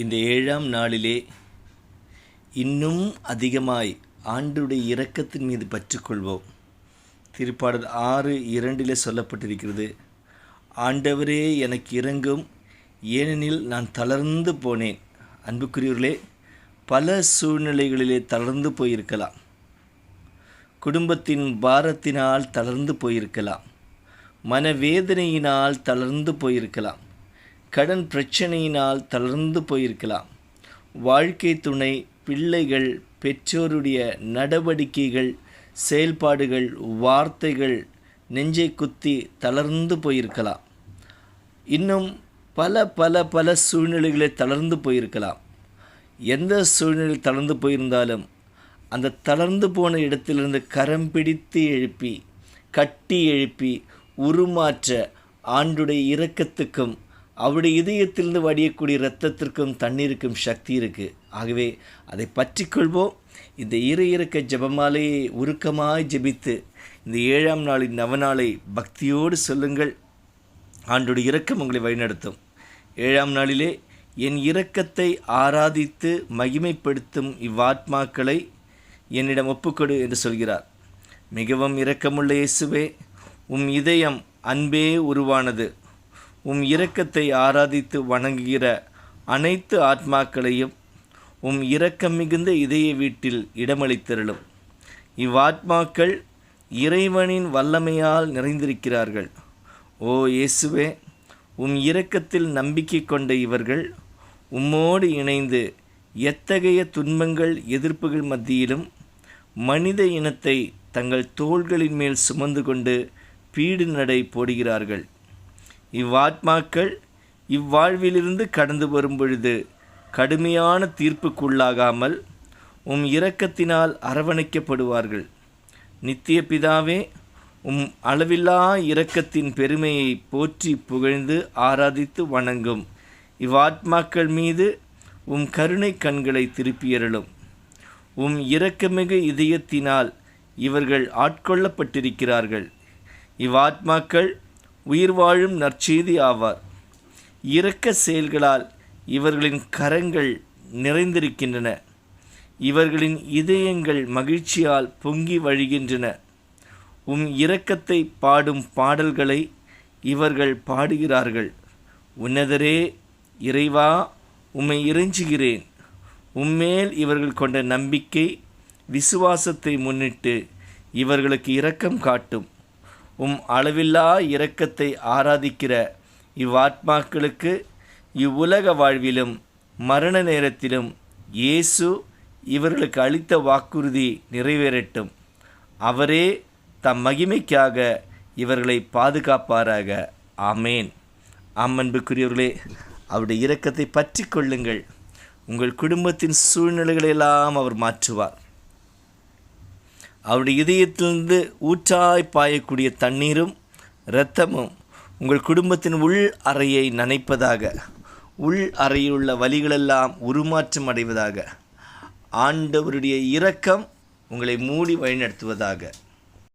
இந்த ஏழாம் நாளிலே இன்னும் அதிகமாய் ஆண்டுடைய இரக்கத்தின் மீது பற்றுக்கொள்வோம். திருப்பாடல் ஆறு இரண்டிலே சொல்லப்பட்டிருக்கிறது ஆண்டவரே எனக்கு இறங்கும் ஏனெனில் நான் தளர்ந்து போனேன். அன்புக்குரியவர்களே பல சூழ்நிலைகளிலே தளர்ந்து போயிருக்கலாம். குடும்பத்தின் பாரத்தினால் தளர்ந்து போயிருக்கலாம். மனவேதனையினால் தளர்ந்து போயிருக்கலாம். கடன் பிரச்சனையினால் தளர்ந்து போயிருக்கலாம். வாழ்க்கை துணை பிள்ளைகள் பெற்றோருடைய நடவடிக்கைகள் செயல்பாடுகள் வார்த்தைகள் நெஞ்சை குத்தி தளர்ந்து போயிருக்கலாம். இன்னும் பல பல பல சூழ்நிலைகளை தளர்ந்து போயிருக்கலாம். எந்த சூழ்நிலையில் தளர்ந்து போயிருந்தாலும் அந்த தளர்ந்து போன இடத்திலிருந்து கரம் பிடித்து எழுப்பி கட்டி எழுப்பி உருமாற்ற ஆண்டுடைய இரக்கத்துக்கும் அவருடைய இதயத்திலிருந்து வடியக்கூடிய இரத்தத்திற்கும் தண்ணீருக்கும் சக்தி இருக்குது ஆகவே அதை பற்றிக்கொள்வோம் இந்த இரு இறக்க ஜபமாலையை உருக்கமாய் ஜெபித்து இந்த ஏழாம் நாளின் நவநாளை பக்தியோடு சொல்லுங்கள். ஆண்டுடைய இரக்கம் உங்களை வழிநடத்தும். ஏழாம் நாளிலே என் இரக்கத்தை ஆராதித்து மகிமைப்படுத்தும் இவ்வாத்மாக்களை என்னிடம் ஒப்புக்கொடு என்று சொல்கிறார். மிகவும் இரக்கமுள்ள இயேசுவே உம் இதயம் அன்பே உருவானது. உம் இரக்கத்தை ஆராதித்து வணங்குகிற அனைத்து ஆத்மாக்களையும் உம் இரக்கம் மிகுந்த இதய வீட்டில் இடமளித்தருளும். இவ்வாத்மாக்கள் இறைவனின் வல்லமையால் நிறைந்திருக்கிறார்கள். ஓ இயேசுவே உம் இரக்கத்தில் நம்பிக்கை கொண்ட இவர்கள் உம்மோடு இணைந்து எத்தகைய துன்பங்கள் எதிர்ப்புகள் மத்தியிலும் மனித இனத்தை தங்கள் தோள்களின் மேல் சுமந்து கொண்டு பீடு நடை போடுகிறார்கள். இவ்வாத்மாக்கள் இவ்வாழ்விலிருந்து கடந்து வரும் பொழுது கடுமையான தீர்ப்புக்குள்ளாகாமல் உம் இரக்கத்தினால் அரவணைக்கப்படுவார்கள். நித்திய பிதாவே உம் அளவில்லா இரக்கத்தின் பெருமையை போற்றி புகழ்ந்து ஆராதித்து வணங்கும். இவ்வாத்மாக்கள் மீது உம் கருணை கண்களை திருப்பியருளும். உம் இரக்கமிகு இதயத்தினால் இவர்கள் ஆட்கொள்ளப்பட்டிருக்கிறார்கள். இவ்வாத்மாக்கள் உயிர் வாழும் நற்செய்தி ஆவார். இரக்க செயல்களால் இவர்களின் கரங்கள் நிறைந்திருக்கின்றன. இவர்களின் இதயங்கள் மகிழ்ச்சியால் பொங்கி வழிகின்றன. உம் இரக்கத்தை பாடும் பாடல்களை இவர்கள் பாடுகிறார்கள். உன்னதரே இறைவா உம்மை இறைஞ்சுகிறேன். உம்மேல் இவர்கள் கொண்ட நம்பிக்கை விசுவாசத்தை முன்னிட்டு இவர்களுக்கு இரக்கம் காட்டும். உம் அளவில்லா இரக்கத்தை ஆராதிக்கிற இவ்வாத்மாக்களுக்கு இவ்வுலக வாழ்விலும் மரண நேரத்திலும் இயேசு இவர்களுக்கு அளித்த வாக்குறுதி நிறைவேறட்டும். அவரே தம் மகிமைக்காக இவர்களை பாதுகாப்பாராக. ஆமேன். ஆமன்புக்குரியவர்களே அவருடைய இரக்கத்தை பற்றி கொள்ளுங்கள். உங்கள் குடும்பத்தின் சூழ்நிலைகளெல்லாம் அவர் மாற்றுவார். அவருடைய இதயத்திலிருந்து ஊற்றாய் பாயக்கூடிய தண்ணீரும் இரத்தமும் உங்கள் குடும்பத்தின் உள் அறையை நனைப்பதாக உள் அறையில் உள்ள வலிகளெல்லாம் உருமாற்றம் அடைவதாக ஆண்டவருடைய இரக்கம் உங்களை மூடி வழிநடத்துவதாக.